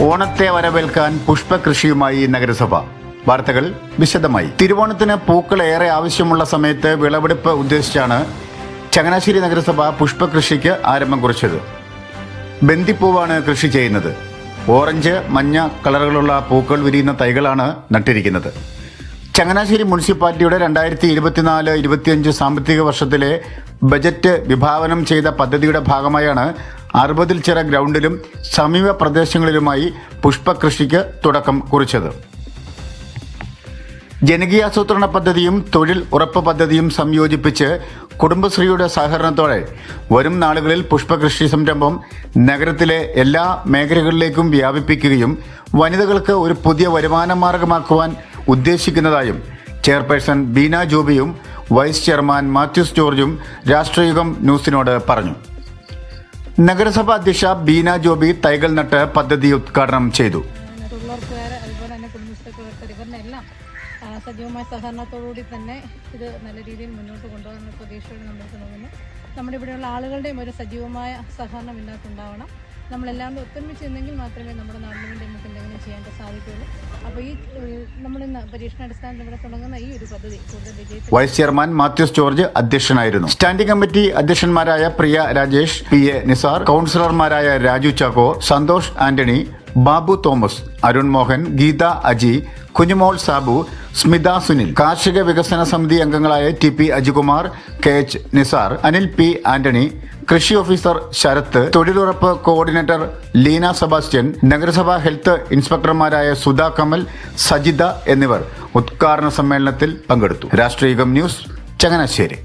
ഓണത്തെ വരവേൽക്കാൻ പുഷ്പകൃഷിയുമായി നഗരസഭ. വാർത്തകൾ വിശദമായി. തിരുവോണത്തിന് പൂക്കൾ ഏറെ ആവശ്യമുള്ള സമയത്ത് വിളവെടുപ്പ് ഉദ്ദേശിച്ചാണ് ചങ്ങനാശ്ശേരി നഗരസഭ പുഷ്പകൃഷിക്ക് ആരംഭം കുറിച്ചത്. ബന്ദിപ്പൂവാണ് കൃഷി ചെയ്യുന്നത്. ഓറഞ്ച് മഞ്ഞ കളറുകളുള്ള പൂക്കൾ വിരിയുന്ന തൈകളാണ് നട്ടിരിക്കുന്നത്. ചങ്ങനാശ്ശേരി മുനിസിപ്പാലിറ്റിയുടെ രണ്ടായിരത്തി ഇരുപത്തിനാല് ഇരുപത്തിയഞ്ച് സാമ്പത്തിക വർഷത്തിലെ ബജറ്റ് വിഭാവനം ചെയ്ത പദ്ധതിയുടെ ഭാഗമായാണ് അറുപതിൽ ചില ഗ്രൗണ്ടിലും സമീപ പ്രദേശങ്ങളിലുമായി പുഷ്പകൃഷിക്ക് തുടക്കം കുറിച്ചത്. ജനകീയാസൂത്രണ പദ്ധതിയും തൊഴിൽ ഉറപ്പ് പദ്ധതിയും സംയോജിപ്പിച്ച് കുടുംബശ്രീയുടെ സഹകരണത്തോടെ വരും നാളുകളിൽ പുഷ്പകൃഷി സംരംഭം നഗരത്തിലെ എല്ലാ മേഖലകളിലേക്കും വ്യാപിപ്പിക്കുകയും വനിതകൾക്ക് ഒരു പുതിയ വരുമാന മാർഗമാക്കുവാൻ ഉദ്ദേശിക്കുന്നതായും ചെയർപേഴ്സൺ ബീന ജോബിയും വൈസ് ചെയർമാൻ മാത്യൂസ് ജോർജും രാഷ്ട്രീയം ന്യൂസിനോട് പറഞ്ഞു. നഗരസഭ അധ്യക്ഷ ബീന ജോബി തൈകൾ നട്ട് പദ്ധതി ഉദ്ഘാടനം ചെയ്തു. എല്ലാം സജീവമായ സഹകരണത്തോടുകൂടി തന്നെ ഇത് നല്ല രീതിയിൽ മുന്നോട്ട് കൊണ്ടുപോകുന്ന പ്രതീക്ഷയോടെ നമ്മൾ പോകുന്നു നമ്മുടെ ഇവിടെയുള്ള ആളുകളുടെയും ഒരു സജീവമായ സഹകരണം ഇതിനകത്തുണ്ടാവണം നമ്മളെല്ലാം കൂടി ഒത്തൊരുമിച്ച് നിന്നെങ്കിൽ മാത്രമേ നമ്മുടെ നാടിന് വേണ്ടി നമുക്ക് എന്തെങ്കിലും ചെയ്യാൻ സാധിക്കുകയുള്ളൂ. അപ്പോൾ ഈ നമ്മൾ പരീക്ഷണാടിസ്ഥാനത്തിൽ ഇവിടെ തുടങ്ങുന്ന ഈ ഒരു പദ്ധതി കൂടുതൽ വിജയിച്ചു വൈസ് ചെയർമാൻ മാത്യൂസ് ജോർജ് അധ്യക്ഷനായിരുന്നു. സ്റ്റാൻഡിംഗ് കമ്മിറ്റി അധ്യക്ഷന്മാരായ പ്രിയ രാജേഷ് പി എ നിസാർ കൗൺസിലർമാരായ രാജു ചാക്കോ സന്തോഷ് ആന്റണി ബാബു തോമസ് അരുൺ മോഹൻ ഗീത അജി കുഞ്ഞുമോൾ സാബു സ്മിത സുനിൽ കാർഷിക വികസന സമിതി അംഗങ്ങളായ T P Ajikumar K H Nisar Anil P Antony കൃഷി ഓഫീസർ ശരത്ത് തൊഴിലുറപ്പ് കോർഡിനേറ്റർ ലീന സെബാസ്റ്റ്യൻ നഗരസഭാ ഹെൽത്ത് ഇൻസ്പെക്ടർമാരായ സുധാ കമൽ സജിത എന്നിവർ ഉദ്ഘാടന സമ്മേളനത്തിൽ പങ്കെടുത്തു. രാഷ്ട്രീയം ന്യൂസ് ചങ്ങനാശ്ശേരി.